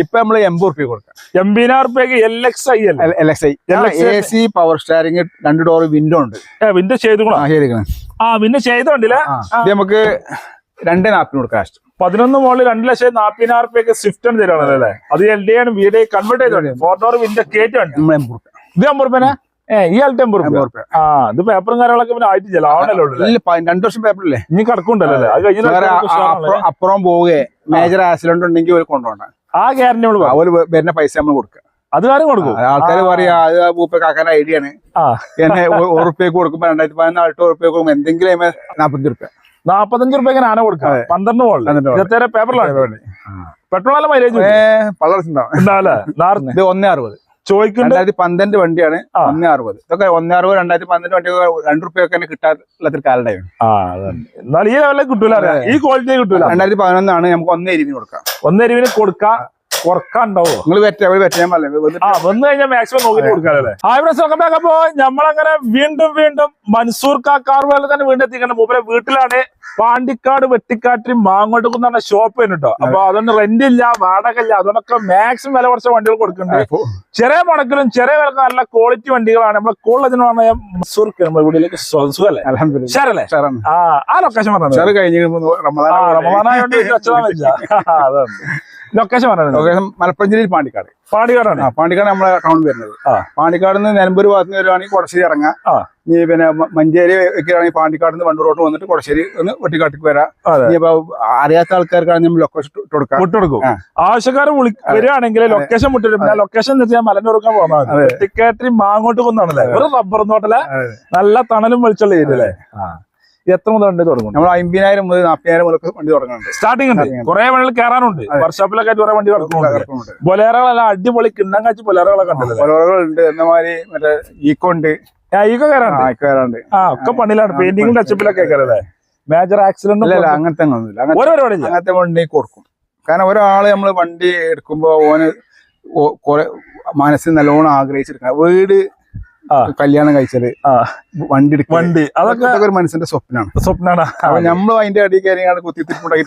ഇപ്പൊ നമ്മൾ എൺപത് റുപ്യ കൊടുക്കാം. എൺപതിനായിരം റുപ്യക്ക് എൽ എക്സ് ഐ അല്ലേ? L X I LXi. A C power steering രണ്ട് ഡോർ വിൻഡോ ഉണ്ട്. വിൻഡോ ചെയ്തുകൂടാ ആ വിൻഡോ ചെയ്തോണ്ടില്ലേ? ഇത് നമുക്ക് രണ്ട് നാപ്പിന് കൊടുക്കാം ലാസ്റ്റ് പതിനൊന്ന് മോളിൽ രണ്ട് ലക്ഷം നാപ്പതിനായിരം റുപ്യക്ക് സ്വിഫ്റ്റ് ആണ് തരുവാണല്ലോ അല്ലേ? അത് എൽ ഡി ആണ് വീട് കൺവേർട്ട് ചെയ്തോണ്ട് ഫോർ ഡോർ വിൻഡോ കേറ്റ് ഉണ്ട് നമ്മൾ എൺപത് റുപ്യ ഇത് റുപ്യനെ ഈ ആൾക്ക് എൺപത് റുപ്യ ആ ഇത് പേപ്പറും കാര്യങ്ങളൊക്കെ പിന്നെ ആയിട്ടില്ല ആവണല്ലോ രണ്ടു വർഷം പേപ്പറല്ലേ ഇനി കിടക്കുണ്ടല്ലോ അല്ലേ? അത് കഴിഞ്ഞ വേറെ ആ- ആ- അപ്പുറം- അപ്പുറം പോവുകയെ. മേജർ ആക്സിഡന്റ് ഉണ്ടെങ്കിൽ ഒരു കൊണ്ടുപോകണ്ട. ആ ഗ്യാരണ്ടി നമ്മൾ അവർ വരുന്ന പൈസ നമ്മൾ കൊടുക്കുക. അത് കാര്യം കൊടുക്കും. ആൾക്കാർ പറയാ അത് മൂപ്പ കാക്കാൻ ഐഡിയ ആണ്. എന്നെ ഉറുപ്പ്യക്ക് കൊടുക്കുമ്പോ രണ്ടായിരത്തി പതിനാല് എട്ട് ഉറുപ്പ്യ കൊടുക്കുമ്പോ എന്തെങ്കിലും നാപ്പത്തഞ്ച് റുപ്യ നാപ്പത്തഞ്ച് റുപ്യക്ക് ആന കൊടുക്കാം. പന്ത്രണ്ട് മോളിൽ. ഇരുപത്തേഴ് പേപ്പറിലാണ്. പെട്രോൾ മൈലേജ് പള്ളർച്ചുണ്ടാവും ഒന്നേ അറുപത്. രണ്ടായിരത്തി പന്ത്രണ്ട് വണ്ടിയാണ്. ഒന്നേ അറുപത്. ഇതൊക്കെ ഒന്നേ അറുപത് രണ്ടായിരത്തി പന്ത്രണ്ട് വണ്ടി രണ്ട് റുപ്യൊക്കെ തന്നെ കിട്ടാത്ത അതാണ് എന്നാൽ ഈ ലെവലിൽ കിട്ടൂല. ഈ ക്വാളിറ്റി കിട്ടൂല. രണ്ടായിരത്തി പതിനൊന്നാണ് നമുക്ക് ഒന്നേ ഇരുവിന് കൊടുക്കാം. ഒന്നേ എരിവിന് കൊടുക്കാം കുറക്കാണ്ടാവോ? നിങ്ങൾ വന്നു കഴിഞ്ഞാൽ മാക്സിമം നോക്കി അപ്പോ നമ്മളങ്ങനെ വീണ്ടും വീണ്ടും മൻസൂർ കാർ വേള തന്നെ വീണ്ടും എത്തിക്കണം മൂപ്പരെ വീട്ടിലാണ് പാണ്ടിക്കാട് വെട്ടിക്കാട്ടിൽ മാങ്ങോട്ട് പറഞ്ഞ ഷോപ്പ് കേട്ടോ അപ്പൊ അതൊന്നും റെന്റ് ഇല്ല വാടക ഇല്ല. അതൊക്കെ മാക്സിമം വില കുറച്ച വണ്ടികൾ കൊടുക്കുന്നുണ്ട്. ചെറിയ മുടക്കിലും ചെറിയ വിലക്ക് നല്ല ക്വാളിറ്റി വണ്ടികളാണ്. നമ്മളെ കൂടുതൽ പറഞ്ഞ മസൂർക്ക് നമ്മുടെ വീട്ടിലേക്ക് സുഖല്ലേ? ശരല്ലേ ആ ആ ലൊക്കേഷൻ പറഞ്ഞത് കഴിഞ്ഞ് റമദാനായോണ്ട് അതാണ് ലൊക്കേഷൻ പറഞ്ഞത് ലൊക്കേഷൻ മലപ്പഞ്ചേരി പാണ്ടിക്കാട്. പാണ്ടിക്കാടാണ്. പാണ്ടിക്കാട് നമ്മളെ ടൗൺ വരുന്നത്. പാണ്ടിക്കാട് നിന്ന് നിലമ്പൂർ ഭാഗത്ത് നിന്ന് വരുവാണെങ്കിൽ കൊടശ്ശേരി ഇറങ്ങാം. ഇനി പിന്നെ മഞ്ചേരി ഒക്കെയാണെങ്കിൽ പാണ്ടിക്കാട് നിന്ന് വണ്ടൂറോട്ട് വന്നിട്ട് കൊടശ്ശേരി ഒന്ന് വെട്ടിക്കാട്ടിക്ക് വരാം. ഇനിയിപ്പോ അറിയാത്ത ആൾക്കാർക്കാണ് നമ്മൾ ലൊക്കേഷൻ കൊടുക്കാം മുട്ടെടുക്കും ആ. ആവശ്യക്കാർ വിളി വരികയാണെങ്കിൽ ലൊക്കേഷൻ മുട്ടിടും ഞാൻ ലൊക്കേഷൻ വെച്ചാൽ മലനൂർക്കാൻ പോകുന്നത് അതെ. മാങ്ങോട്ട് കൊന്നാണല്ലേ? ഒരു റബ്ബർ തോട്ടല നല്ല തണലും വെളിച്ചുള്ള ഏരിയല്ലേ എത്ര മുതൽ വണ്ടി തുടങ്ങും? നമ്മൾ അമ്പതിനായിരം മുതൽ നാൽപ്പതിനായിരം മുതൽ വണ്ടി തുടങ്ങുന്നുണ്ട് സ്റ്റാർട്ടിംഗ് ഉണ്ട്. കുറെ വണ്ടികൾ കയറാനുണ്ട് വർഷോപ്പിലൊക്കെ ആയിട്ട് കുറെ വണ്ടി കിടക്കുന്നുണ്ട്. ബൊലേറകളെല്ലാം അടിപൊളി കിണ്ണം കാച്ചി ബൊലേറകളൊക്കെ ഉണ്ട്. ബൊലേറകളുണ്ട് എന്നമാതിരി മറ്റേ ഈക്കോ ഉണ്ട് ഈക്കെ കയറാനുണ്ട് ആ ഒക്കെ പണിയിലാണ്. പെയിന്റിംഗും ടച്ചപ്പിലൊക്കെ കയറല്ലേ മേജർ ആക്സിഡന്റ് അങ്ങനത്തെ ഒന്നുമില്ല അങ്ങനത്തെ ഓരോ പരിപാടി അങ്ങനത്തെ വണ്ടി കൊടുക്കും. കാരണം ഒരാൾ നമ്മൾ വണ്ടി എടുക്കുമ്പോ ഓന് കുറെ മനസ്സിൽ നല്ലോണം ആഗ്രഹിച്ചെടുക്കണം വീട്. കല്യാണം കഴിച്ചത്. വണ്ടി വണ്ടി. അതൊക്കെ ഒരു മനുഷ്യന്റെ സ്വപ്നമാണ് സ്വപ്നമാണ് അപ്പൊ നമ്മളും അതിന്റെ അടി കാര്യങ്ങളാണ് കുത്തിത്തിരിപ്പുണ്ടാക്കി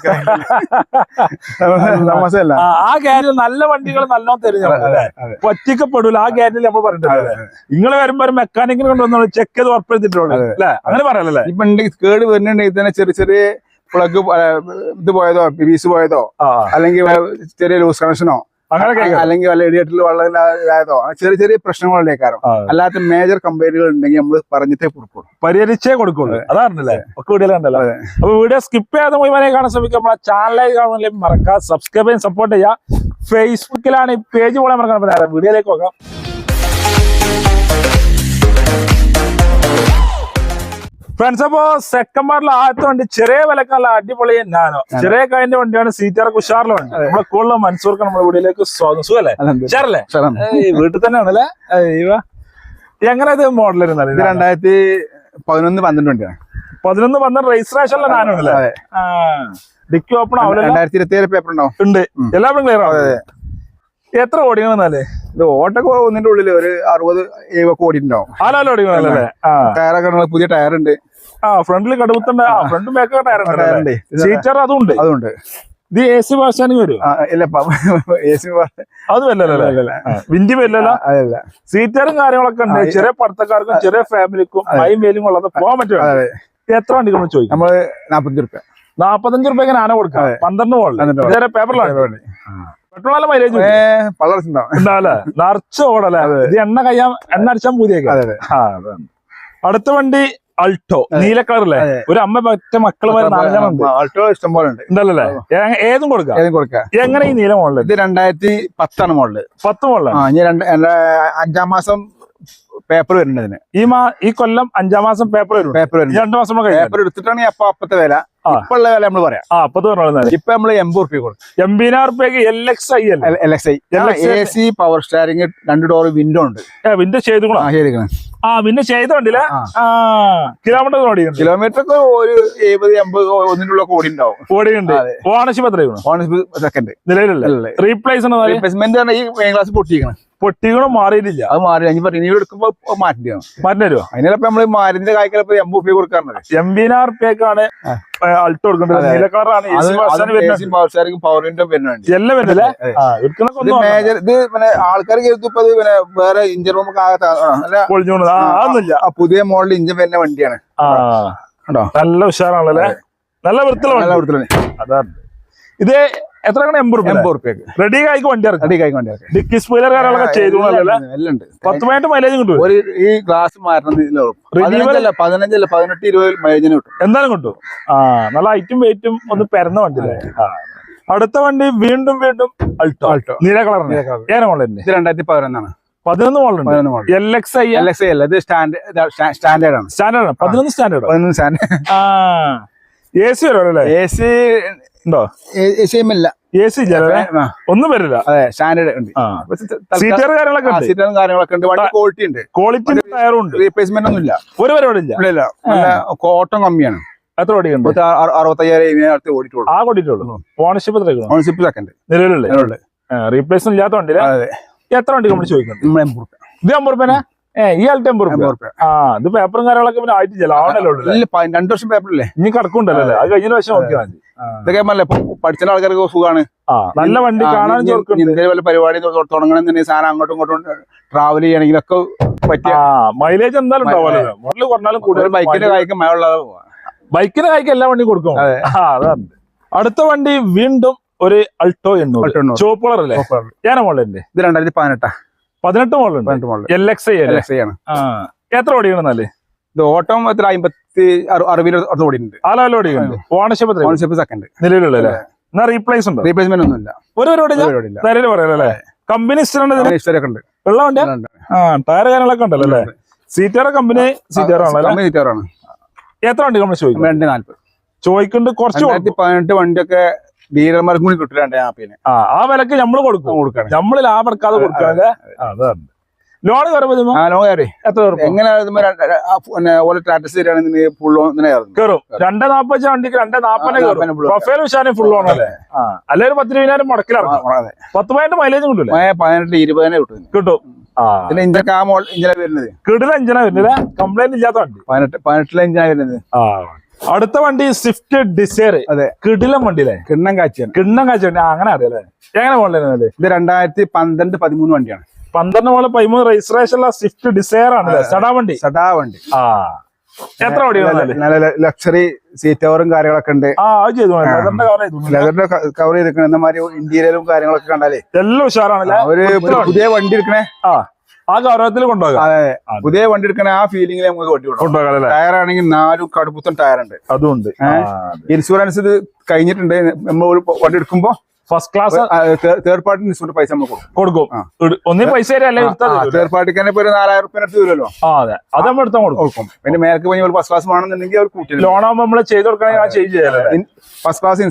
തമാശയല്ല ആ, കാര്യം നല്ല വണ്ടികൾ നല്ലോണം തെരഞ്ഞെടുക്കും അല്ലേ? പറ്റിക്കപ്പെടൂല ആ കാര്യം നമ്മൾ പറഞ്ഞിട്ടുണ്ട് നിങ്ങൾ വരുമ്പോ ഒരു മെക്കാനിക്കിനെ കൊണ്ടുവന്നു ചെക്ക് ചെയ്ത് ഉറപ്പെടുത്തിട്ടുള്ളൂ അല്ലെ? അങ്ങനെ പറയാനല്ലേ ഇപ്പൊ വണ്ടി കേട് വരുന്നുണ്ടെങ്കിൽ തന്നെ ചെറിയ ചെറിയ പ്ലഗ് ഇത് പോയതോ പീസ് പോയതോ അല്ലെങ്കിൽ ചെറിയ ലൂസ് കണക്ഷനോ അല്ലെങ്കിൽ വല്ല ഇടിയട്ടിൽ വെള്ളം ഇല്ലാതായതോ ചെറിയ ചെറിയ പ്രശ്നങ്ങളുടെ കാരണം അല്ലാത്ത മേജർ കമ്പനികൾ ഉണ്ടെങ്കിൽ നമ്മൾ പറഞ്ഞിട്ടേ കൊടുക്കുള്ളൂ. പരിഹരിച്ചേ കൊടുക്കുള്ളൂ. അതാണല്ലേ ഒക്കെ. അപ്പൊ വീഡിയോ സ്കിപ്പ് ചെയ്യാതെ മുഴുവനെ കാണാൻ ശ്രമിക്കുക. നമ്മളെ ചാനലിലേക്ക് കാണുന്നില്ല മറക്കാം. സബ്സ്ക്രൈബ് ചെയ്യാൻ സപ്പോർട്ട് ചെയ്യാം ഫേസ്ബുക്കിലാണ് ഈ പേജ് പോലെ മറക്കാൻ വീഡിയോയിലേക്ക് നോക്കാം ഫ്രണ്ട്സ് അപ്പോ സെക്കൻഡ് പാർട്ടിൽ ആദ്യത്തെ വണ്ടി ചെറിയ വിലക്കല്ല അടിപൊളി നാനോ ചെറിയ കായന്റെ വണ്ടിയാണ് സീറ്റാർക്ക് കുഷാറിലെ വണ്ടി നമ്മളെ കൂടുതൽ മൻസൂർക്ക് നമ്മുടെ വീട്ടിലേക്ക് സ്വാഗതം. സുഖല്ലേ? ഏയ് വീട്ടിൽ തന്നെ ആണല്ലേ? എങ്ങനെ ഇത് മോഡൽ ഇത് ഇരുന്നാലും രണ്ടായിരത്തി പതിനൊന്ന് പന്ത്രണ്ട് വണ്ടിയാണ്. പതിനൊന്ന് പന്ത്രണ്ട് രജിസ്ട്രേഷനിലെ അതെ. ഡിക്കി ഓപ്പൺ ആവില്ല രണ്ടായിരത്തി ഇരുപത്തി ഏഴ് പേപ്പർ ഉണ്ടാവും ഉണ്ട്. എല്ലാവരും ക്ലിയർ ആവും. എത്ര ഓടിക്കണെന്നാലേ ഇത് ഓട്ടൊക്കെ ഒന്നിന്റെ ഉള്ളിൽ ഒരു അറുപത് എഴുപത് കോടി ഉണ്ടാവും. ടയറൊക്കെ പുതിയ ടയർ ഉണ്ട് ആ ഫ്രണ്ടിൽ കടുപ്പത്തുണ്ട്. ആ ഫ്രണ്ടും ബാക്ക് ടയർ ഉണ്ട് സീറ്റർ അതും ഉണ്ട്. അതുണ്ട്. ഇത് എ സി ഭാഷാണെങ്കിൽ വരും വല്ലല്ലോ അതല്ല. സീറ്ററും കാര്യങ്ങളൊക്കെ ഉണ്ട്. ചെറിയ പടത്തക്കാർക്കും ചെറിയ ഫാമിലിക്കും ഹൈം മേലും ഉള്ളത് പോകാൻ പറ്റും എത്ര വണ്ടി നമ്മൾ ചോദിക്കും? നമ്മൾ നാപ്പത്തഞ്ച് റുപ്യ. നാപ്പത്തഞ്ച് റുപ്യ ആന കൊടുക്കാം. പന്ത്രണ്ട്. ഇതേ പേപ്പറിലാണ് നല്ല മൈലേജ് നിറച്ച് ഓടല്ലേ. ഇത് എണ്ണ കഴിയാൻ എണ്ണ അടിച്ചാൽ പൂതിയൊക്കെ അടുത്ത വണ്ടി അൾട്ടോ. നീല കളറല്ലേ. ഒരു അമ്മ പറ്റ മക്കൾ അൾട്ടോ ഇഷ്ടം പോലെ ഉണ്ട്. ഉണ്ടല്ലേ ഏതും കൊടുക്കാം? ഏതും കൊടുക്കാം. എങ്ങനെ ഈ നീല മോളിൽ ഇത് രണ്ടായിരത്തി പത്താണ് മോഡൽ. പത്ത് മോളിൽ അഞ്ചാം മാസം പേപ്പർ വരുന്നുണ്ട് ഇതിന്. ഈ മാ ഈ കൊല്ലം അഞ്ചാം മാസം പേപ്പർ വരും. പേപ്പർ വരും രണ്ടു മാസം പേപ്പർ എടുത്തിട്ടാണ് അപ്പൊ അപ്പത്തെ വില. ആ. ഇപ്പൊ ഉള്ള വില നമ്മൾ പറയാം. ആ പത്ത് പറഞ്ഞാൽ ഇപ്പൊ നമ്മൾ എൺപത് റുപ്യ കൊടുക്കും. എൺപതിനായിരം റുപ്യക്ക് എൽ എക്സ് ഐ അല്ലേ? L X I. A C power steering രണ്ട് ഡോർ വിൻഡോ ഉണ്ട്. വിൻഡോ ചെയ്തുകൂടാ ആ ശരിക്കണം ആ പിന്നെ ചെയ്തോണ്ടില്ല. ആ. കിലോമീറ്റർ ഓടിയുണ്ട് കിലോമീറ്റർ ഒക്കെ ഒരു എഴുപത് എൺപത് ഒന്നിനുള്ള ഓടി ഉണ്ടാവും ഓടിയുണ്ട് ഉണ്ട്. ഓണർഷിപ്പ് എത്രയാണ് ഓണർഷിപ്പ് സെക്കൻഡ് നിലവിലല്ലേ. റീപ്ലേസ് റീപ്ലേസ്മെന്റ് ഈ മെയിൻ ക്ലാസ് പൊട്ടിക്കണം. പൊട്ടികളും മാറിയിട്ടില്ല? അത് മാറി അഞ്ച് പറഞ്ഞു എടുക്കുമ്പോ മാറ്റിയാണ് മാറ്റി തരുമോ അതിനിപ്പോ നമ്മൾ മാരിന്റെ കായ്ക്കലപ്പോ എം ബി കൊടുക്കാറുണ്ട്. എൺപതിനായിരം റുപ്യക്കാണ് ആർ കൊടുക്കേണ്ടത്. അതെ. നീല കളറാണ് അത് വരുന്നത്. പവർ ഷെയറിംഗ് പവർ വരുന്നുണ്ട് എല്ലാം വരുന്നില്ലേ? ഇത് പിന്നെ ആൾക്കാർ ഇത് പിന്നെ വേറെ. ആ അതൊന്നുമില്ല. ആ പുതിയ മോഡൽ ഇഞ്ചൻ വരുന്ന വണ്ടിയാണ്. കേട്ടോ നല്ല ഉഷാറാണല്ലേ? നല്ല വൃത്തിയുള്ള നല്ല അതാ. ഇത് എത്ര എൺപത് എൺപത് റുപ്യക്ക്. റെഡി ആയിക്ക് വണ്ടി അടി കായ്ക്ക് വണ്ടി. ഡിക്കി കാര്യങ്ങളൊക്കെ ചെയ്തു പത്ത് പതിനെട്ട് മൈലേജ് കിട്ടും ഒരു ഈ ഗ്ലാസ് മാറ്റണം ഇതിലുള്ളൂ. Renewal- പതിനഞ്ചല്ല പതിനഞ്ചല്ല പതിനെട്ട് ഇരുപത് മൈലേജിന് കിട്ടും. എന്തായാലും കിട്ടും. ആ നല്ല ഹൈറ്റും വെയിറ്റും ഒന്ന് പെരുന്ന വണ്ടി. അടുത്ത വണ്ടി വീണ്ടും വീണ്ടും അൾട്ടോ അൾട്ടോ നീല കളർ നീല കളർ ഏന രണ്ടായിരത്തി പതിനൊന്നാണ്. പതിനൊന്ന് model L X I L X I അല്ല ഇത് സ്റ്റാൻഡേർഡ് സ്റ്റാൻഡേർഡ് ആണ് സ്റ്റാൻഡേർഡ് ആണ് പതിനൊന്ന് സ്റ്റാൻഡേർഡ് പതിനൊന്ന് സ്റ്റാൻഡേർഡ്. എ സി വരുമല്ലോ അല്ലേ? എ സി ഉണ്ടോ? എ സി എം ഇല്ല. എ സി ഒന്നും വരില്ല. അതെ സ്റ്റാൻഡേർഡ് ഉണ്ട്. സീറ്റർ കാര്യങ്ങളൊക്കെ ഉണ്ട്. സീറ്റും കാര്യങ്ങളൊക്കെ ഉണ്ട്. വണ്ടി ക്വാളിറ്റി ഉണ്ട്. ക്വാളിറ്റി ടയറും ഉണ്ട്. റീപ്ലേസ്മെന്റ് ഒന്നും ഇല്ല ഒരു പരിപാടി ഇല്ല. ഇല്ല. നല്ല കോട്ടം കമ്മിയാണ്. എത്ര ഓടിയുണ്ട് പത്ത് അറു- അറുപത്തയ്യായിരം അടുത്ത് ഓടിയിട്ടുള്ളൂ. ആ കൊണ്ടിട്ടുള്ളൂ. ഓണർഷിപ്പ് ഓൺഷിപ്പ് സെക്കൻഡ് നിലവിലുള്ള റീപ്ലേസ്മെന്റ് ഇല്ലാത്ത വണ്ടിയില്ല അതെ. എത്ര വണ്ടി നമ്മൾ ചോദിക്കുന്നത്? ഇത് ഈ ആൾക്ക് ആ ഇത് പേപ്പറും കാര്യങ്ങളൊക്കെ പിന്നെ ആയിട്ടില്ല ആവണല്ലോ രണ്ട് വർഷം പേപ്പറില്ലേ ഇനി കിടക്കുണ്ടല്ലോ അത് കഴിഞ്ഞ പ്രാവശ്യം നോക്കിയാൽ. ഇതൊക്കെ പഠിച്ച ആൾക്കാർക്ക് സുഖമാണ് നല്ല വണ്ടി കാണാൻ വല്ല പരിപാടി തുടങ്ങണമെന്നുണ്ടെങ്കിൽ സാധനം അങ്ങോട്ടും ഇങ്ങോട്ടും ട്രാവൽ ചെയ്യണമെങ്കിലൊക്കെ പറ്റിയ മൈലേജ് എന്തായാലും ഉണ്ടാവുമല്ലോ. മോഡൽ കുറഞ്ഞാലും ഒരു കൂടുതൽ ബൈക്കിന്റെ കായ്ക്ക് കായ്ക്ക് എല്ലാ വണ്ടിയും കൊടുക്കും. അതാണ്. അടുത്ത വണ്ടി വീണ്ടും ഒരു അൾട്ടോ എണ്ണൂറ്. ചുവപ്പ് കളർ അല്ലേ? ഏന മോഡലിന്റെ ഇത് രണ്ടായിരത്തി പതിനെട്ടാ. പതിനെട്ട് മോഡലുണ്ട് പതിനെട്ട് മോഡൽ എൽ എക്സ് ഐ അല്ലേ? ആണ്. ആ. എത്ര ഓടിക്കണമെന്നാൽ ഇത് ഓട്ടം എത്ര? അമ്പത്തി അറുപത് ഓടിയിട്ടുണ്ട്. ആ ലെവൽ ഓടിക്കുന്നുണ്ട് ഓണർഷിപ്പ് എത്ര സെക്കൻഡ് നിലവിലുള്ള അല്ലേ? എന്നാ റീപ്ലേസ് ഉണ്ടോ? റീപ്ലേസ്മെന്റ് ഒന്നും ഇല്ല. ഒരു പരിപാടി ഇല്ല? കമ്പനി ഹിസ്റ്ററി ഉണ്ട് വെള്ളം ഉണ്ട്. ആ ടയർ കാര്യങ്ങളൊക്കെ ഉണ്ടല്ലോ അല്ലേ? സീറ്റാറ കമ്പനി കമ്പനി സീറ്ററാണ് എത്ര വണ്ടി നമ്മൾ ചോദിക്കും? രണ്ട് നാല്പത്. ചോദിക്കുന്നുണ്ട് കുറച്ച്. പതിനെട്ട് വണ്ടിയൊക്കെ ഡീലർമാർക്കും കൂടി കിട്ടില്ല ആപ്പിന്. ആ ആ വിലക്ക് നമ്മൾ കൊടുക്കും. കൊടുക്കണം. നമ്മൾ ലാഭം എടുക്കാതെ കൊടുക്കാതെ അതാണ് ലോൺ കയറുമ്പോ ആ ലോ കയറി. എത്ര എങ്ങനെ ഓരോ ഫുൾ ഇങ്ങനെ കയറുന്നു കയറും. രണ്ടേ നാപ്പത് വണ്ടിക്ക് രണ്ടേ നാപ്പനെ ആ, കയറും. പ്രൊഫൈൽ ഫുൾ അല്ലേ? ആ അല്ലെ ഒരു പത്ത് മുടക്കിലിറങ്ങും. പതിനെട്ട് മൈലേജ് കിട്ടില്ല പതിനെട്ട് ഇരുപതിനെ കിട്ടും കിട്ടും. ഇഞ്ചൊക്കെ ആ മോൾ ഇഞ്ചിനെ വരുന്നത്? കിടില എഞ്ചിനാ വരുന്നത്. കംപ്ലൈന്റ് ഇല്ലാത്ത വണ്ടി. പതിനെട്ട് പതിനെട്ടിലെ ഇഞ്ചിനാ വരുന്നത്. ആ. അടുത്ത വണ്ടി സ്വിഫ്റ്റ് ഡിസയർ അതെ. കിടിലം വണ്ടി അല്ലേ കിണ്ണം കാഴ്ചയാണ് കിണ്ണം കാച്ചി വണ്ടി. അങ്ങനെ അറിയാലേ എങ്ങനെ പോകണ്ടേ ഇത് രണ്ടായിരത്തി പന്ത്രണ്ട് പതിമൂന്ന് വണ്ടിയാണ്. പന്ത്രണ്ട് മോളെ പതിമൂന്ന് രജിസ്ട്രേഷൻ ഉള്ള സ്വിഫ്റ്റ് ഡിസയർ ആണ് സടാ വണ്ടി. സടാ വണ്ടി. ആ. എത്ര നല്ല ലക്ഷറി സീറ്റ് കവറും കാര്യങ്ങളൊക്കെ ഉണ്ട്. ആ അത് ചെയ്തു ലെതറിന്റെ കവർ ചെയ്തിരിക്കണ. എന്നമാതിരി ഇന്റീരിയലും കാര്യങ്ങളൊക്കെ കണ്ടാലേ. എല്ലാം ഉഷാറാണല്ലേ? ഒരു പുതിയ വണ്ടി. എടുക്കണേ ആ. ആ ഗൗരവത്തിൽ കൊണ്ടുപോകാം. പുതിയ വണ്ടി എടുക്കണ ആ ഫീലിംഗിൽ നമുക്ക് വണ്ടി കൊണ്ടുപോകാം ടയർ ആണെങ്കിൽ നാലും കടുപ്പുത്തൻ ടയർ ഉണ്ട് അതുണ്ട് ഇൻഷുറൻസ് ഇത് കഴിഞ്ഞിട്ടുണ്ട്. നമ്മൾ വണ്ടി എടുക്കുമ്പോ first class third party insurance പൈസ നമുക്ക് കൊടുക്കും. ഇട്- പൈസ. തേർഡ് പാർട്ടിക്ക് തന്നെ ഒരു നാലായിരം റുപ്യ അടുത്ത് വരുമല്ലോ അതെ. അത് നമ്മൾ എടുത്താൽ കൊടുക്കും. പിന്നെ മേലേക്ക് പോയി ഫസ്റ്റ് ക്ലാസ് വേണമെന്നുണ്ടെങ്കിൽ അവർ കൂട്ടി ലോൺ ആകുമ്പോൾ നമ്മൾ ചെയ്ത് കൊടുക്കണമെങ്കിൽ ചെയ്ത് ഫസ്റ്റ് ക്ലാസ്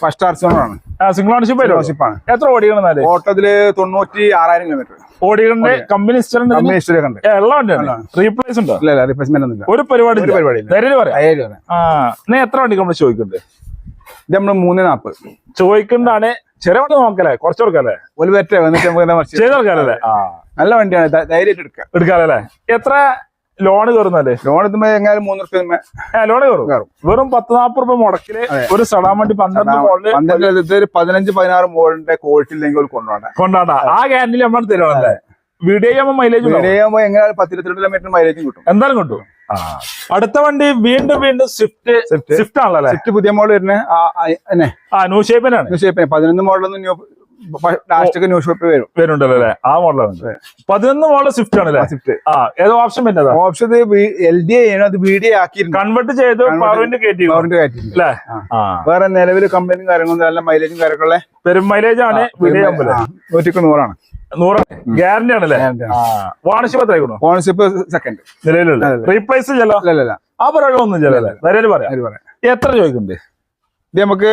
ഫസ്റ്റ് ആർസോണാണ് സിംഗിൾ ഓണർഷിപ്പ് ആണ്. എത്ര ഓടിക്കണം ഓട്ടത്തിൽ തൊണ്ണൂറ്റി ആറായിരം കിലോമീറ്റർ ഓടികളുടെ കമ്പനി ഹിസ്റ്ററി കമ്പനി ഹിസ്റ്ററി ഒക്കെ ഉണ്ട്? റീപ്ലേസ് ഉണ്ടോ റിപ്ലേസ്മെന്റ് ഒന്നും ഒരു പരിപാടി നീ എത്ര വണ്ടി നമ്മൾ ചോദിക്കുന്നുണ്ട്? ഇത് നമ്മൾ മൂന്ന് നാപ്പത് ചോദിക്കുന്നതാണ് ചെറിയ വണ്ടി നോക്കല്ലേ? കുറച്ച് കൊടുക്കല്ലേ? ഒരു പറ്റേ വന്നിട്ട് നല്ല വണ്ടിയാണ്. ധ- ധൈര്യമായിട്ട് എടുക്കാം. എടുക്കാല്ലേ? എത്ര ലോൺ കയറുന്നല്ലേ ലോൺ എത്തുമ്പോ എങ്ങനെ മൂന്ന് റുപ്യ ലോൺ കയറും. വെറും പത്ത് നാപ്പത് രൂപ മുടക്കിൽ ഒരു സടാൻ വണ്ടി പന്ത്രണ്ട് മോളിൽ പതിനഞ്ച് പതിനാറ് മോളിന്റെ ഒരു കൊണ്ടുപോകണ്ട. കൊണ്ടാടാ. ആ ഗ്യാരണ്ടിയിൽ നമ്മൾ തരുവാണല്ലേ വീഡിയോ മൈലേജ് വീഡിയോ എങ്ങനെ പത്തിരുപത്തിരണ്ട് കിലോമീറ്റർ മൈലേജ് കിട്ടും. എന്തായാലും കിട്ടും. അടുത്ത വണ്ടി വീണ്ടും വീണ്ടും സ്വിഫ്റ്റ് സ്വിഫ്റ്റ്. സ്വിഫ്റ്റ് ആണല്ലോ സ്വിഫ്റ്റ് പുതിയ മോഡൽ വരുന്നത്. ന്യൂ ഷേപ്പിനാണ്. ന്യൂ പതിനൊന്ന് മോഡലൊന്നും ന്യൂ ലാസ്റ്റ് ഒക്കെ ന്യൂ വരും. വരുന്നുണ്ടല്ലോ? അല്ലേ ആ മോഡലാണ് പതിനൊന്ന് മോഡൽ സ്വിഫ്റ്റ് ആണല്ലേ? സ്വിഫ്റ്റ് ആ ഏതോ ഓപ്ഷൻ പിന്നെ ഓപ്ഷൻ എൽ ഡി ആണ്. അത് ബി ഡി ആക്കി കൺവെർട്ട് ചെയ്ത് പവറിന്റെ കയറ്റി പവറിന്റെ കയറ്റിട്ടുണ്ട് അല്ലേ? വേറെ നിലവിൽ കമ്പനിയും കാര്യങ്ങളും നല്ല മൈലേജും കാര്യങ്ങളെ പെരും മൈലേജ് ആണ് നൂറ്റിക്ക് നൂറാണ്. നൂറ്? ഗ്യാരണ്ടി ആണല്ലേ? വാണിഷിപ്പ് ആ. വാണിഷിപ്പ് സെക്കൻഡ് നിലവിലുള്ള. റീപ്ലേസ് ചെല്ലോ അല്ല അല്ല ആ പറയുക ഒന്നും ചെല്ലല്ലേ നേരെ പറയാം എത്ര ചോദിക്കുന്നുണ്ട്? ഇത് നമുക്ക്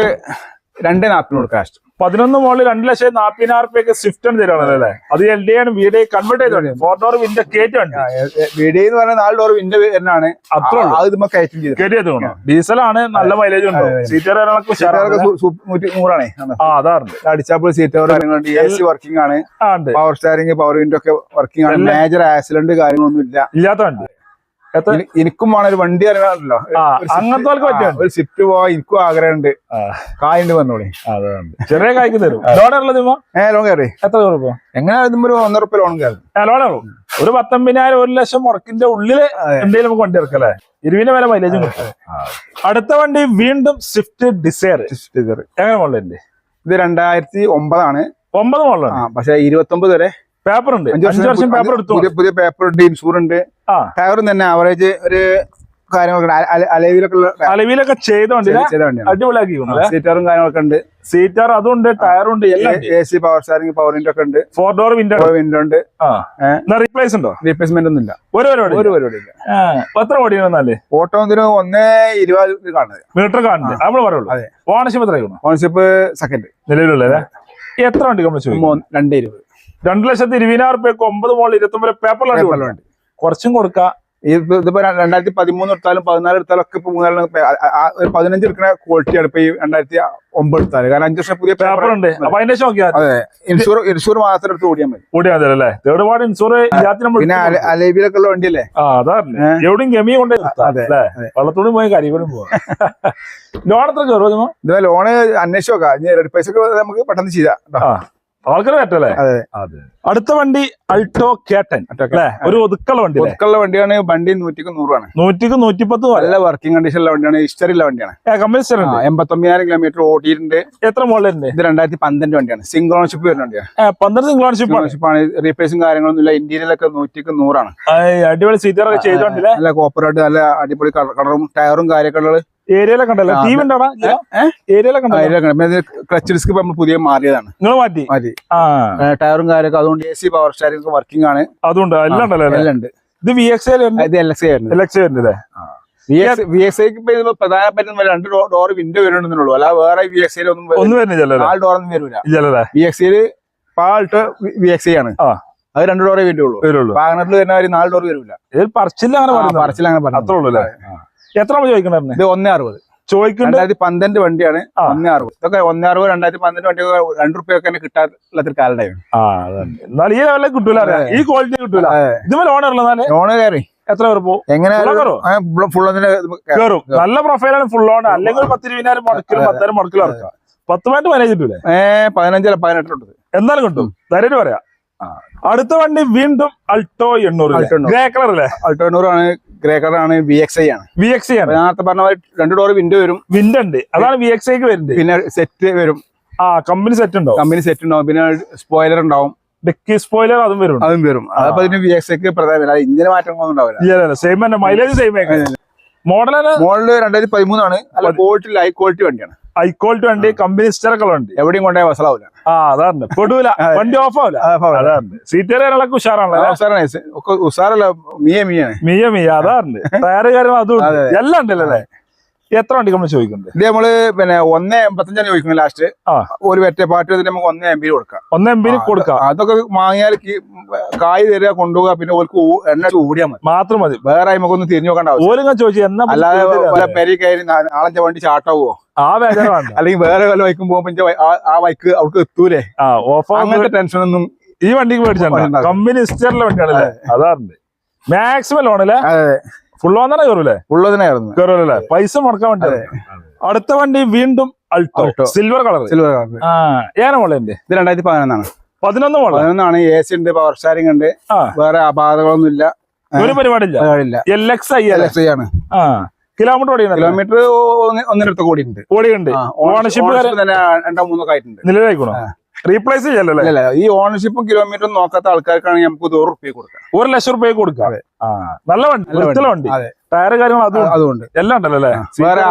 രണ്ട് നാപ്പിനോട് കൊടുക്കാം ലാസ്റ്റ് പതിനൊന്ന് മോളിൽ രണ്ട് ലക്ഷം നാപ്പതിനായിരം രൂപയ്ക്ക് സ്വിഫ്റ്റ് ആണ് തരുവാണല്ലോ അല്ലേ? അത് എൽ ഡി ആണ് വി ഡി കൺവേർട്ട് ചെയ്തോണ്ട് ഫോർ ഡോർ വിൻഡോ കേറ്റ് ഉണ്ട്. എന്ന് പറഞ്ഞാൽ നാല് ഡോർ വിൻഡോ വരുന്നതാണ് അത്ര അത് കയറ്റും ചെയ്ത് തോന്നുന്നു ഡീസലാണ് നല്ല മൈലേജ് ഉണ്ട്. സീറ്റർ നൂറാണ്. ആ അതാറുണ്ട്. അടിച്ചാപ്പോൾ സീറ്റ് കവർ കാര്യങ്ങളുണ്ട് എ സി വർക്കിംഗ് ആണ്. പവർ സ്റ്റാരിങ് പവർ വിൻഡോ ഒക്കെ വർക്കിംഗ് ആണ്. മേജർ ആക്സിഡന്റ് കാര്യങ്ങളൊന്നും ഇല്ല ഇല്ലാത്ത വണ്ടി എത്ര എനി- എനിക്കും വേണം ഒരു വണ്ടി അറിയാറില്ല അങ്ങനത്തെ പറ്റും ഒരു സ്വിഫ്റ്റ് പോവാൻ എനിക്കും ആഗ്രഹമുണ്ട്. കായുണ്ട് വന്നോളി. ചെറിയ കായ്ക്ക് തരും. ലോൺ ഏ ലോൺ കയറി. എത്ര രൂപ എങ്ങനെ ഒരു ഒന്നര റുപ്യ ലോൺ കയറി. ലോൺ ഉള്ളൂ ഒരു പത്തൊമ്പതിനായിരം ഒരു ലക്ഷം മുറക്കിന്റെ ഉള്ളിൽ എന്തെങ്കിലും നമുക്ക് വണ്ടി ഇറക്കല്ലേ? ഇരുവിന്റെ വില മൈലേജും കിട്ടും. അടുത്ത വണ്ടി വീണ്ടും സ്വിഫ്റ്റ് ഡിസയർ കയറി എങ്ങനെ മോളുണ്ട് ഇത് രണ്ടായിരത്തി ഒമ്പതാണ്. ഒമ്പത് ആ മോളിലാണ് പക്ഷെ ഇരുപത്തി ഒമ്പത് വരെ പേപ്പർ ഉണ്ട്. അഞ്ച് വർഷം പേപ്പർ എടുത്തു പുതിയ പേപ്പർ ഉണ്ട് ഇൻഷൂർ ഉണ്ട്. ടയറും തന്നെ ആവറേജ് ഒരു കാര്യങ്ങളൊക്കെ അലവിലൊക്കെ അലവിലൊക്കെ ചെയ്ത വണ്ടിയിലെ വണ്ടിയാണ്. അടിപൊളിയാക്കി സീറ്ററും കാര്യങ്ങളൊക്കെ ഉണ്ട്. സീറ്റാർ അതുണ്ട് ടയറും ഉണ്ട് എല്ലാം A C power steering power window ഒക്കെ ഉണ്ട്. ഫോർ ഡോർ വിൻഡോ വിൻഡോ ഉണ്ട്? റീപ്ലേസ് ഉണ്ടോ. റീപ്ലേസ്മെന്റ് ഒന്നും ഇല്ല. ഒരു പരിപാടി ഒരു പരിപാടി ഇല്ല എത്ര ഓടിയെന്നാൽ ഓട്ടോ ഇതിന് ഒന്നേ ഇരുപത് കാണുന്നത്. മീറ്റർ കാണുന്നത്. നമ്മൾ പറയുള്ളൂ. അതെ. ഓണർഷിപ്പ് എത്ര ഓണർഷിപ്പ് സെക്കൻഡ് നിലവിലുള്ളത് എത്ര വണ്ടി നമ്മൾ ചോദിക്കും രണ്ട് ഇരുപത്. രണ്ടു ലക്ഷത്തി ഇരുപതിനായിരം റുപ്യക്ക് ഒമ്പത് മോളിൽ ഇരുപത്തി ഒമ്പത് പേപ്പറിലാണ് വണ്ടി കുറച്ചും കൊടുക്കുക ഇത് ഇതിപ്പോ രണ്ടായിരത്തി പതിമൂന്ന് എടുത്താലും പതിനാല് എടുത്താലും ഒക്കെ ഇപ്പൊ മൂന്നാലും ഒരു പതിനഞ്ച് എടുക്കുന്ന ക്വാളിറ്റിയാണ് ഇപ്പൊ ഈ രണ്ടായിരത്തി ഒമ്പത് എടുത്താൽ. കാരണം അഞ്ച് വർഷം പുതിയ പേപ്പർ ഉണ്ട്. അപ്പൊ അതിന്റെ നോക്കിയാൽ അതെ. ഇൻഷൂർ ഇൻഷൂർ മാത്രം എടുത്ത് ഓടിയാൽ മതി. ഓടിയാൽ മതി അല്ലേ? തേർഡ് പാർട്ടി ഇൻഷൂർ പിന്നെ അല- അലേബിയിലൊക്കെ ഉള്ള വണ്ടിയല്ലേ എവിടെയും ഗമി കൊണ്ട്. വള്ളത്തോടും പോയി കരികൂടും പോവാ. ലോൺ എത്ര കയറുമോ ഇതുപോലെ ലോണ് അന്വേഷിച്ച് നോക്കാം. റെഡി പൈസ നമുക്ക് പെട്ടെന്ന് ചെയ്യാം അടുത്ത വണ്ടി അൾട്ടോ കേട്ടൻ ഒരു ഒതുക്കുള്ള വണ്ടി ഒതുക്കുള്ള വണ്ടിയാണ് വണ്ടി നൂറ്റിക്ക് നൂറാണ് നൂറ്റിക്ക് നൂറ്റിപ്പത്ത് നല്ല വർക്കിംഗ് വണ്ടിയാണ് ഹിസ്റ്ററി ഉള്ള വണ്ടിയാണ്. കമ്പനി സ്ഥലം ഉണ്ട് എൺപത്തൊമ്പതിനായിരം കിലോമീറ്റർ ഓടിയിട്ടുണ്ട്. എത്ര മോഡലുണ്ട്? ഇത് രണ്ടായിരത്തി പന്ത്രണ്ട് വണ്ടിയാണ്. സിംഗിൾ വരുന്ന വണ്ടിയാണ്. പന്ത്രണ്ട് സിംഗ്ലോൺഷിപ്പ് ആണ്. റീപ്ലേസും കാര്യങ്ങളൊന്നും ഇല്ല. ഇന്ത്യയിലൊക്കെ നൂറ്റിക്ക് നൂറാണ്. അടിപൊളി സീറ്ററൊക്കെ ചെയ്തോണ്ടില്ല? നല്ല കോപ്പറായിട്ട് നല്ല അടിപൊളി കളറും ടയറും കാര്യമൊക്കെ ഉള്ളത് കണ്ടല്ലോ ടീം ഉണ്ടോടാ ഏ? ഏരിയയിലൊക്കെ ക്ലച്ച് ഡിസ്ക് നമ്മൾ പുതിയ മാറിയതാണ്. നിങ്ങൾ മാറ്റി? മാറ്റി. ടയറും കാര്യമൊക്കെ അതുകൊണ്ട് A C power steering working ആണ്. അതുകൊണ്ട് എല്ലാം ഉണ്ടല്ലോ എല്ലാം ഉണ്ട്. ഇത് വി എക്സ് ഇത് എൽ എക്സ് എൽ എക്സ് വരുന്നത് വി എക്സ് ഐക്ക് പ്രധാനപ്പെട്ട രണ്ട് ഡോർ വിൻഡോ വരുന്നുള്ളൂ അല്ല വേറെ വി എക്സ് ഒന്നും ഒന്നും വരുന്നില്ലല്ലേ നാല് ഡോറൊന്നും വരൂല. വി എക്സ് ഐയിൽ പാൾട്ട് വി എക്സ് ഐ ആണ്. ആ. അത് രണ്ട് ഡോറേ വരുള്ളൂ. ഉള്ളൂ വാഗനറിൽ വരുന്ന നാല് ഡോർ വരൂല. ഇതിൽ പറച്ചില്ല അങ്ങനെ പറഞ്ഞു പറച്ചില്ല അങ്ങനെ പറഞ്ഞു അത്രേ ഉള്ളൂ അല്ലേ? എത്ര ചോദിക്കണേ ഇത് ഒന്നേ അറുപത്. ചോദിക്കുന്നത് രണ്ടായിരത്തി പന്ത്രണ്ട് വണ്ടിയാണ്. ഒന്നേ അറുപത്. ഇതൊക്കെ ഒന്നേ അറുപത് രണ്ടായിരത്തി പന്ത്രണ്ട് വണ്ടി രണ്ട് റുപ്യൊക്കെ തന്നെ കിട്ടാത്ത അതാണ് എന്നാൽ ഈ ലെവലിൽ കിട്ടൂല. ഈ ക്വാളിറ്റി കിട്ടൂല. ഇതുപോലെ ഉള്ളതാൽ ലോണ് കയറി. എത്ര പേർ പോകും എങ്ങനെ കയറോ? നല്ല പ്രൊഫൈലാണ് ഫുൾ ഓൺ അല്ലെങ്കിൽ ഒരു പത്ത് ഇരുപതിനായിരം മുടക്കിലും പത്തായിരം മുടക്കിലും ഇറക്കാം പത്ത് മിനിറ്റ് മാനേജ് കിട്ടൂലേ? ഏഹ് പതിനഞ്ചല്ല പതിനെട്ടുണ്ട് എന്നാലും കിട്ടും. ധൈര്യം പറയാം. അടുത്ത വണ്ടി വീണ്ടും അൾട്ടോ എണ്ണൂറ് 800. ഗ്രേ കളർ അല്ലേ? അൾട്ടോ ആണ്. ഗ്രേ കളർ ആണ് വി എക്സ് ഐ ആണ്. വി എക്സ് ഐ ആണ്. നേരത്തെ പറഞ്ഞ പോലെ രണ്ട് ഡോർ വിൻഡോ വരും. വിൻഡോ ഉണ്ട്. അതാണ് വി എക്സ് ഐക്ക് വരുന്നത്. പിന്നെ സെറ്റ് വരും. ആ കമ്പനി സെറ്റ് ഉണ്ടോ കമ്പനി സെറ്റ് ഉണ്ടാവും. പിന്നെ സ്പോയിലർ ഉണ്ടാവും. ഡെക്കി സ്പോയിലർ അതും വരും. അതും വരും. അതപ്പോ അതിന് വി എക്സ് ഐക്ക് പ്രധാന ഇഞ്ചിന് മാറ്റങ്ങളൊന്നും ഉണ്ടാവില്ല. സെയിം തന്നെ. മൈലേജ് സെയിം മോഡൽ മോഡൽ രണ്ടായിരത്തി പതിമൂന്നാണ്. അല്ല ക്വാളിറ്റി ഹൈ ക്വാളിറ്റി വണ്ടിയാണ്. ക്വാളിറ്റി വണ്ടി കമ്പനി സ്റ്റിറൊക്കെ ഉണ്ട് എവിടെയും കൊണ്ടേ വസലാവില്ല ആ അതാണ് പെടൂല. വണ്ടി ഓഫ് ആവില്ല അതാണ് സീറ്റ് കാര്യങ്ങളൊക്കെ ഉഷാറാണല്ലോ ഒക്കെ ഉസാറല്ല മിയ മിയാണ്. മിയ മിയ അതാറുണ്ട് ടയർ കാര്യങ്ങൾ അതും എല്ലാം ഉണ്ടല്ലോ എത്ര വണ്ടി നമ്മൾ ചോദിക്കുന്നുണ്ട്? ഇത് നമ്മൾ പിന്നെ ഒന്ന് എൺപത്തഞ്ചാണ് ചോദിക്കുന്നത് ലാസ്റ്റ്. ആ. ഒരു വെറ്റ പാട്ട് വന്നിട്ട് നമുക്ക് ഒന്ന് എം ബി കൊടുക്കാം. ഒന്ന് എം ബിന് കൊടുക്കാം. അതൊക്കെ വാങ്ങിയാൽ കായ് തരിക കൊണ്ടുപോകുക പിന്നെ ഓർക്ക് എണ്ണ ഓടിയാൽ മതി. മാത്രം മതി. വേറെ നമുക്കൊന്നും തിരിഞ്ഞു നോക്കേണ്ട ഓലും ചോദിച്ചു എന്നാ അല്ലാതെ പെരി കയറി നാളെ വണ്ടി ചാട്ടാവോ? ആ വേദന അല്ലെങ്കിൽ വേറെ വല്ല വൈക്കും പോകുമ്പോ ആ- വൈക്ക് അവർക്ക് എത്തൂലേ? അങ്ങനത്തെ ടെൻഷനൊന്നും ഈ വണ്ടിക്ക് മേടിച്ചാണ്. കമ്പനി ഹിസ്റ്ററിലെ വണ്ടിയാണല്ലേ? അതാറുണ്ട് മാക്സിമം ലോണല്ലേ കയറൂലേ ഓൺ തന്നെ കയറൂലേ ഉള്ളതിനായിരുന്നു കയറൂലേ പൈസ മുടക്കാൻ വേണ്ടി അടുത്ത വണ്ടി വീണ്ടും Alto. Silver colour silver colour ഏന മോളുണ്ട് ഇത് രണ്ടായിരത്തി പതിനൊന്നാണ് പതിനൊന്ന് മോളെ? പതിനൊന്നാണ് എ സി ഉണ്ട് പവർ സ്റ്റാരിംഗ് ഉണ്ട്. വേറെ അപാധകളൊന്നും ഇല്ല ഒരു പരിപാടിയില്ല? L X I L X ആണ്. ആ. കിലോമീറ്റർ ഓടിയുണ്ടല്ലോ കിലോമീറ്റർ ഒന്നിനടുത്ത് കൂടിയിട്ടുണ്ട്. ഓടിയുണ്ട് ഓണർഷിപ്പ് തന്നെ രണ്ടോ മൂന്നോ ആയിട്ടുണ്ട്. നിലവിലേക്കണോ റീപ്ലേസ് ചെയ്യല്ലേ? ഈ ഓണർഷിപ്പും കിലോമീറ്ററും നോക്കാത്ത ആൾക്കാർക്കാണെങ്കിൽ നമുക്ക് ഒരു റുപ്യ കൊടുക്കാം. ഒരു ലക്ഷം റുപ്യ കൊടുക്കാം. നല്ല വണ്ടി വൃത്തിയുള്ള വണ്ടി. ടയർ കാര്യങ്ങൾ അതും. അതുകൊണ്ട് എല്ലാം ഉണ്ടല്ലോ അല്ലേ? വേറെ?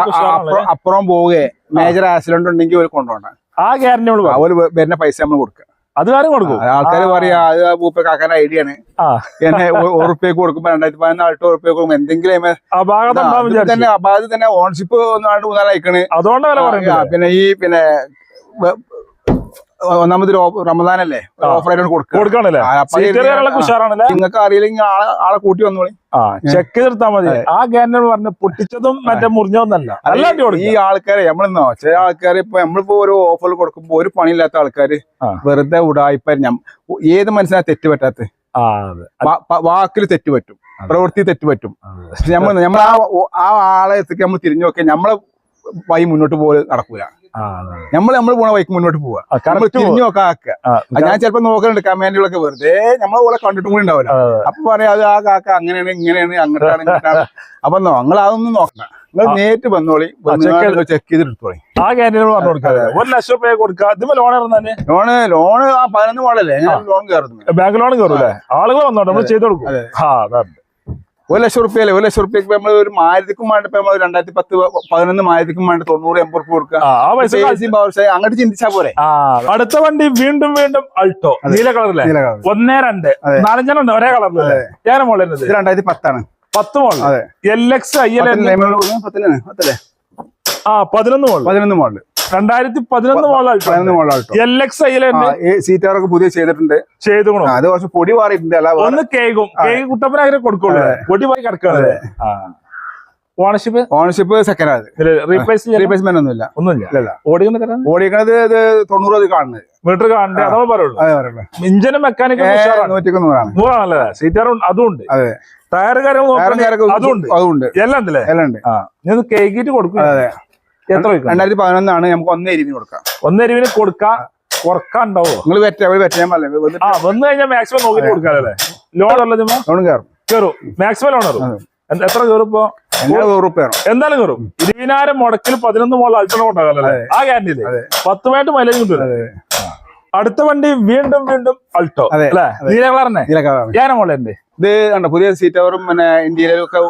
അപ്പുറം- പോവുകയെ. മേജർ ആക്സിഡന്റ് ഉണ്ടെങ്കിൽ ഒരു കൊണ്ടുപോകണം ആ ഗ്യാരണ്ടി. അവർ വരുന്ന പൈസ നമ്മൾ കൊടുക്കുക അത് കാര്യം കൊടുക്കും. ആൾക്കാർ പറയാ അത് പൂപ്പ കാക്കാൻ ഐഡിയ ആണ് എന്നെ ഉറുപ്പ്യക്ക് കൊടുക്കുമ്പോ രണ്ടായിരത്തി പതിനാല് എട്ട് ഉറുപ്പ്യക്ക് കൊടുക്കുമ്പോ എന്തെങ്കിലും തന്നെ അപ്പൊ തന്നെ ഓൺഷിപ്പ് ഒന്നാണ്ട് മൂന്നാൽ അതുകൊണ്ടാണ് അതുകൊണ്ട് വില ആ, പറയുന്നത്. പിന്നെ ഈ പിന്നെ ഒന്നാമത് റമദാനല്ലേ? ആ. ഓഫർ ആയിട്ട് കൊടുക്കുക കൊടുക്കണല്ലേ നിങ്ങൾക്ക് അറിയില്ലെങ്കിൽ ആളെ ആളെ കൂട്ടി വന്നോളി. ആ ചെക്ക് ചെയ്തെടുത്താൽ മതി. ആ ഗ്യാരണ്ടി പറഞ്ഞ പൊട്ടിച്ചതും മറ്റേ മുറിഞ്ഞതൊന്നല്ല അല്ല ഈ ആൾക്കാരെ നമ്മളെന്നോ ചില ആൾക്കാർ ഇപ്പൊ നമ്മളിപ്പോ ഒരു ഓഫർ കൊടുക്കുമ്പോ ഒരു പണിയില്ലാത്ത ആൾക്കാര് വെറുതെ ഉടായ്പ ഏത് മനസ്സിനാ തെറ്റ് പറ്റാത്ത? വാക്കിൽ തെറ്റ് പറ്റും. പ്രവൃത്തി തെറ്റ് പറ്റും. നമ്മൾ നമ്മൾ ആ ആളെ നമ്മൾ തിരിഞ്ഞു നോക്കിയാൽ നമ്മളെ വഴി മുന്നോട്ട് പോകൽ നടക്കൂല. നമ്മൾ നമ്മൾ പോണ വൈക്ക് മുന്നോട്ട് പോവാ. തിരിഞ്ഞു ഞാൻ ചിലപ്പോ നോക്കുന്നുണ്ട് കമാൻഡുകളൊക്കെ വെറുതെ നമ്മളെ പോലെ കണ്ടിട്ടും കൂടി ഉണ്ടാവില്ല. അപ്പൊ പറയാം അത് ആ കാക്ക അങ്ങനെയാണ് ഇങ്ങനെയാണ് അങ്ങോട്ടാണ് ഇങ്ങോട്ടാണ്. അപ്പൊ നിങ്ങൾ അതൊന്നും നോക്കണ്ട. നിങ്ങൾ നേരിട്ട് വന്നോളി. ചെക്ക് ചെയ്ത്. എടുത്തോളി ആ പറഞ്ഞു ഒരു ലക്ഷം രൂപ കൊടുക്കുക ഇതിന് ലോൺ ഇറങ്ങാന് ലോണ് ലോണ് ആ പതിനൊന്ന് മോളല്ലേ ഞാൻ ലോൺ കയറുന്നു ബാങ്ക് ലോൺ കയറൂലേ ആളുകൾ വന്നോട്ടെ നമ്മൾ ചെയ്ത് കൊടുക്കും. ആ അതാണ്. ഒരു ലക്ഷം റുപ്യല്ലേ ഒരു ലക്ഷം റുപ്യക്ക് നമ്മൾ ഒരു മാരുതിക്കും വേണ്ട നമ്മൾ രണ്ടായിരത്തി പത്ത് പതിനൊന്ന് മാരുതിക്കും വേണ്ട തൊണ്ണൂറ് എൺപത് റുപ്യ കൊടുക്കുക. അങ്ങോട്ട് ചിന്തിച്ചാ പോരെ. അടുത്ത വണ്ടി വീണ്ടും വീണ്ടും അൾട്ടോ. നീല കളറിലെ കളർ. ഒന്നേ രണ്ട്. നാലഞ്ചെണ്ണം ഉണ്ട് ഒരേ കളറിലല്ലേ? ഏറെ മോളിൽ രണ്ടായിരത്തി പത്താണ്. പത്ത് മോളിൽ എൽ എക്സ് ഐ എൽ? പത്തിലാണ് പത്തല്ലേ? ആ പതിനൊന്ന് മോഡൽ പതിനൊന്ന് മോഡൽ രണ്ടായിരത്തി പതിനൊന്ന് model L X I L പുതിയ ചെയ്തിട്ടുണ്ട്. ചെയ്തു ആ, അത് കുറച്ച് പൊടി മാറിയിട്ടുണ്ട് ഒന്ന് കേക്കും. കേക്ക് കുട്ടപ്പനാഗ്രഹം കൊടുക്കുള്ളൂ. പൊടി മാറി കിടക്കുന്നത് ownership ownership second replace replacement ഒന്നുമില്ല. ഒന്നുമില്ല. ഓടിക്കുന്നത് ഓടിക്കുന്നത് ഇത് തൊണ്ണൂറ് അത് കാണുന്നത്. മീറ്റർ കാണണ്ടേ അതോ പറയുള്ളൂ. ഇഞ്ചിനും മെക്കാനിക്കും നൂറ്റിക്ക് നൂറാണ്. നൂറാണല്ലേ സീറ്റാർ അതും ഉണ്ട്. അതെ. ടയർ കാര്യം വേറെ നോക്കുകയാണെങ്കിൽ നേരൊക്കെ അതുണ്ട് അതുണ്ട് എല്ലാം ഉണ്ടല്ലേ എല്ലാം ഉണ്ട്. ഞാൻ കേക്കിട്ട് കൊടുക്കും. അതെ. എത്ര രണ്ടായിരത്തി പതിനൊന്നാണ് നമുക്ക് ഒന്ന് എരിവിന് കൊടുക്കാം. ഒന്നരവിന് കൊടുക്കാം കുറക്കാണ്ടാവോ? നിങ്ങൾ പറഞ്ഞത് വന്നിട്ട് ആ വന്നു കഴിഞ്ഞാൽ മാക്സിമം നോക്കി കൊടുക്കാല്ലേ ലോൺ ഉള്ളത് ലോൺ കയറും. കയറും. മാക്സിമം ലോൺ കയറും. എത്ര കയറും ഇപ്പൊ? എന്തായാലും കയറും. ഇരുപതിനായിരം മുടക്കിൽ പതിനൊന്ന് മോളിൽ അൾട്ടണം ഉണ്ടാകാല്ലേ ആ ഗ്യാരണ്ടിയിൽ അതെ. പത്ത് പോയിട്ട് മൈലേജ് കിട്ടും അടുത്ത വണ്ടി വീണ്ടും വീണ്ടും അൾട്ടോ അല്ലേ? നീല കളറിനെ നീല എന്റെ ഞാൻ ഇത് കണ്ടോ പുതിയ സീറ്റ് കവറും പിന്നെ ഇന്ത്യയിലൊക്കെ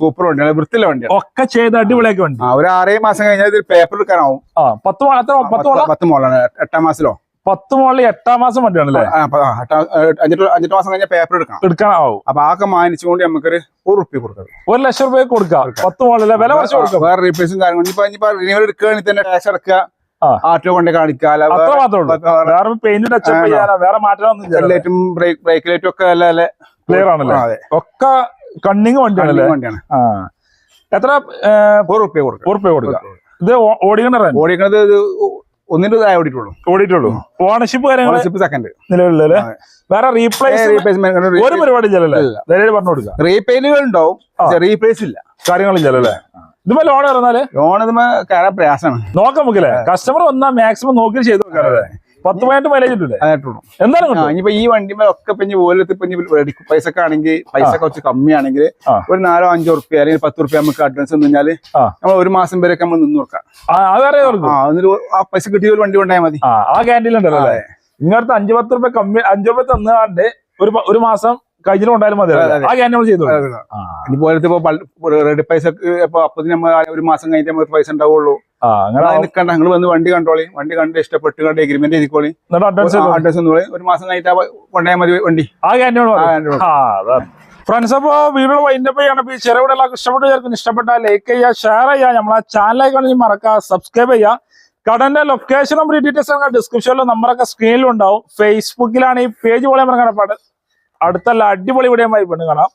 സൂപ്പർ വണ്ടിയാണ് വൃത്തിയുള്ള വണ്ടിയാണ്. ഒക്കെ ചെയ്ത് അടിപൊളിയാക്കി വണ്ടി. ആ ഒരു ആറേ മാസം കഴിഞ്ഞാൽ ഇതിൽ പേപ്പർ എടുക്കാനാവും. പത്ത് പത്ത് പത്ത് മോളാണ്. എട്ടാം മാസത്തിലോ? പത്ത് മോളിൽ എട്ടാം മാസം വണ്ടിയാണല്ലേ അഞ്ചെട്ട് മാസം കഴിഞ്ഞാൽ പേപ്പർ എടുക്കണം. എടുക്കാനാവും അപ്പൊ ആകെ മാനിച്ചുകൊണ്ട് നമുക്കൊരു ഒരു റുപ്യ കൊടുക്കാം. ഒരു ലക്ഷം രൂപ കൊടുക്കാം. പത്ത് മോളിലെ വില കുറച്ച് കൊടുക്കാം. വേറെ റീപ്ലേസും കാര്യങ്ങളും. ഇപ്പൊ ഇനിയിപ്പോ റിന്യൂവൽ എടുക്കുകയാണെങ്കിൽ തന്നെ ക്യാഷ് അടക്കുക. ആറ്റോ കൊണ്ട് കാണിക്കാല്ലോ അത്ര മാത്രമേ ഉള്ളൂ. വേറെ പെയിന്റ് ടച്ചപ്പ് ചെയ്യാനോ വേറെ മാറ്റാനൊന്നും ബ്രേക്ക് ബ്രേക്ക് ലൈറ്റും ഒക്കെ അല്ലേ ക്ലിയർ ആണല്ലേ? ഒക്കെ കണ്ണിങ് വണ്ടിയാണല്ലേ? വണ്ടിയാണ്. എത്ര റുപ്യ കൊടുക്കാം ഉറുപ്പ്യ കൊടുക്കുക. ഇത് ഓടിക്കണ ഓടിക്കണത് ഒന്നിന്റെ ഇതായി ഓടിയിട്ടുള്ളൂ. ഓടിയിട്ടുള്ളൂ. ഓണർഷിപ്പ് ഓണർഷിപ്പ് സെക്കൻഡ് നിലവിലല്ലേ. വേറെ റീപ്ലേസ് റീപ്ലേസ്മെന്റ് ഒരു പരിപാടി ഇല്ലല്ലേ പറഞ്ഞു കൊടുക്കുക. റീപെയിന്റുകൾ ഉണ്ടാവും. റീപ്ലേസ് ഇല്ല. കാര്യങ്ങളില്ലല്ലേ ഇതുമ്പോ ലോൺ ഇറന്നാൽ? ലോൺ ഇതുമ്പോ കയറാൻ പ്രയാസമാണ്. നോക്കാം നമുക്കല്ലേ? കസ്റ്റമർ വന്നാ മാക്സിമം നോക്കി ചെയ്ത് നോക്കാറല്ലേ പത്ത് പോയിന്റ് മൈലേജ് കിട്ടൂലേ എന്തായാലും ഇനിയിപ്പോ ഈ വണ്ടിമേ ഒക്കെ പിന്നെ ഓരോരുത്തർ പൈസ ഒക്കെ ആണെങ്കിൽ പൈസ കുറച്ച് കമ്മിയാണെങ്കിൽ. ഒരു നാലോ അഞ്ചോ റുപ്യ അല്ലെങ്കിൽ പത്ത് റുപ്യ നമുക്ക് അഡ്വാൻസ് എന്ന് ആ. നമ്മൾ ഒരു മാസം വരെയൊക്കെ നമ്മൾ നിന്ന് കൊടുക്കാം. ആ പൈസ കിട്ടിയ ഒരു വണ്ടി കൊണ്ടായാൽ മതി. ആ അല്ലേ? ഇങ്ങനത്തെ അഞ്ചു പത്ത് റുപ്യ കമ്മി അഞ്ചു റുപ്യ തന്നാണ്ട് ഒരു ഒരു മാസം കഴിഞ്ഞിട്ട് ഉണ്ടായാലും മതി. ആ ക്യാൻ നമ്മൾ ചെയ്തു ഇനി പോലത്തെ ഇപ്പൊ റെഡി പൈസ ഇപ്പൊ അപ്പത്തിന് നമ്മൾ ഒരു മാസം കഴിഞ്ഞിട്ട് നമുക്ക് പൈസ ഉണ്ടാവുള്ളൂ. നിൽക്കണ്ട നിങ്ങൾ വന്ന് വണ്ടി കണ്ടോളി. വണ്ടി കണ്ട് ഇഷ്ടപ്പെട്ട് കണ്ട് എഗ്രിമെന്റ് എഴുതിക്കോളി അഡ്രസ് ഒരു മാസം കഴിഞ്ഞിട്ട് കൊണ്ടുപോയാൽ മതി വണ്ടി. ആ അതാണ് ഫ്രണ്ട്സ് അപ്പോ വീഡിയോ വൈൻഡപ്പ് ചെയ്യണം. അപ്പൊ ഈ ചെറുവിടെ എല്ലാവർക്കും ഇഷ്ടപ്പെട്ട ചേർക്കും ഇഷ്ടപ്പെട്ടാൽ ലൈക്ക് ചെയ്യുക ഷെയർ ചെയ്യുക. നമ്മളെ ചാനലായിക്കോണെങ്കിൽ മറക്കുക സബ്സ്ക്രൈബ് ചെയ്യുക. കടന്റെ ലൊക്കേഷനും ഡീറ്റെയിൽസ് ഡിസ്ക്രിപ്ഷനിലും നമ്പറൊക്കെ സ്ക്രീനിലും ഉണ്ടാവും. ഫേസ്ബുക്കിലാണ് ഈ പേജ് പോലെ മറക്കാൻ പാട് അടുത്തല്ല അടിപൊളി വീഡിയോ പെണ്ണ് കാണാം.